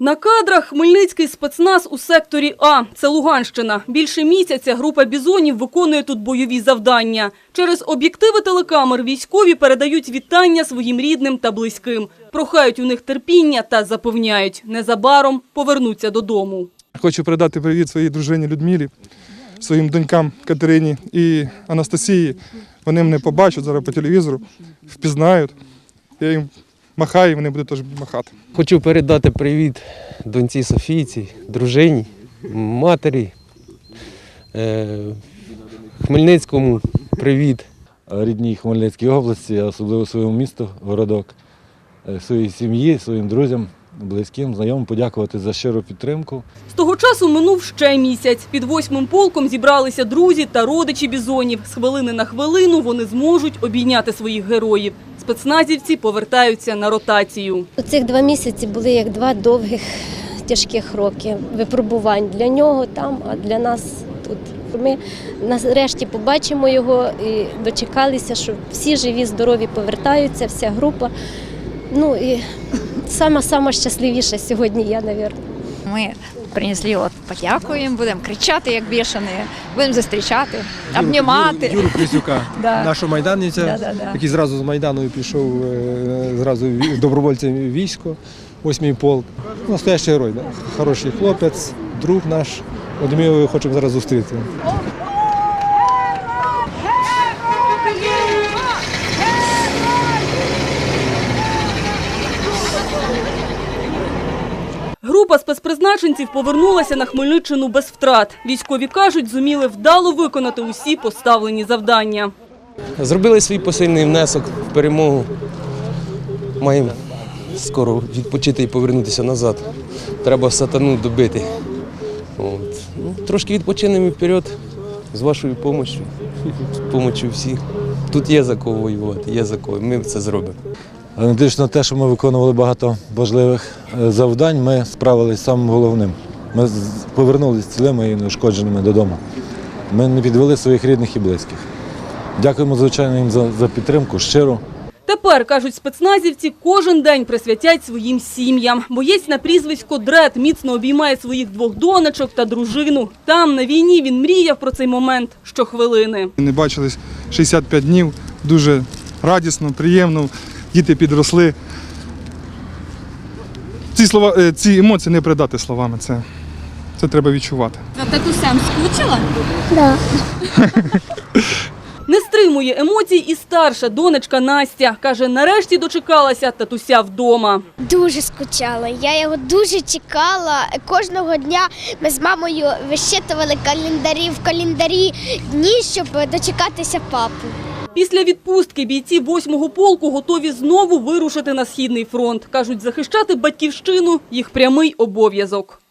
На кадрах Хмельницький спецназ у секторі А. Це Луганщина. Більше місяця група бізонів виконує тут бойові завдання. Через об'єктиви телекамер військові передають вітання своїм рідним та близьким. Прохають у них терпіння та запевняють, незабаром повернуться додому. Хочу передати привіт своїй дружині Людмилі, своїм донькам Катерині і Анастасії. Вони мене побачать зараз по телевізору, впізнають. Я їм махаю, вони будуть теж махати. Хочу передати привіт доньці Софійці, дружині, матері, е, Хмельницькому привіт. рідній Хмельницькій області, а особливо своєму місту, городок, е, своїй сім'ї, своїм друзям, близьким, знайомим подякувати за щиру підтримку. З того часу минув ще місяць. Під восьмим полком зібралися друзі та родичі бізонів. З хвилини на хвилину вони зможуть обійняти своїх героїв. Спецназівці повертаються на ротацію. У Цих два місяці були як два довгих тяжких роки випробувань для нього там, а для нас тут. Ми нарешті побачимо його і дочекалися, що всі живі, здорові повертаються, вся група. Ну і сама сама щасливіша сьогодні я, мабуть. Ми принесли от подякуємо, будемо кричати як бішані, будемо зустрічати, обнімати. Юру Крисюка, Да. нашого майданівця, Да, да, да. який зразу з Майдану пішов е, зразу ві- добровольцем в військо, восьмий полк. Настоящий герой, да? хороший хлопець, друг наш. От ми його хочемо зараз зустріти. Група спецпризначенців повернулася на Хмельниччину без втрат. Військові кажуть, зуміли вдало виконати усі поставлені завдання. Зробили свій посильний внесок в перемогу. Маємо скоро відпочити і повернутися назад. Треба сатану добити. От. Ну, трошки відпочинемо і вперед з вашою допомогою, з допомогою всіх. Тут є за кого воювати, є за кого. Ми це зробимо. Дивлячись на те, що ми виконували багато важливих е, завдань, ми справилися з самим головним. Ми повернулися цілими і неушкодженими додому. Ми не підвели своїх рідних і близьких. Дякуємо, звичайно, їм за, за підтримку, щиро. Тепер, кажуть спецназівці, кожен день присвятять своїм сім'ям. Боєць на прізвисько Дред міцно обіймає своїх двох донечок та дружину. Там, на війні, він мріяв про цей момент щохвилини. Не бачились 65 днів, дуже радісно, приємно. Діти підросли. Ці, слова, е, ці емоції не передати словами. Це, це треба відчувати. Не стримує емоцій і старша донечка Настя. Каже, нарешті дочекалася татуся вдома. Дуже скучала. Я його дуже чекала. Кожного дня ми з мамою вищитували календарі в календарі дні, щоб дочекатися папи. Після відпустки бійці 8-го полку готові знову вирушити на Східний фронт. Кажуть, захищати батьківщину – їх прямий обов'язок.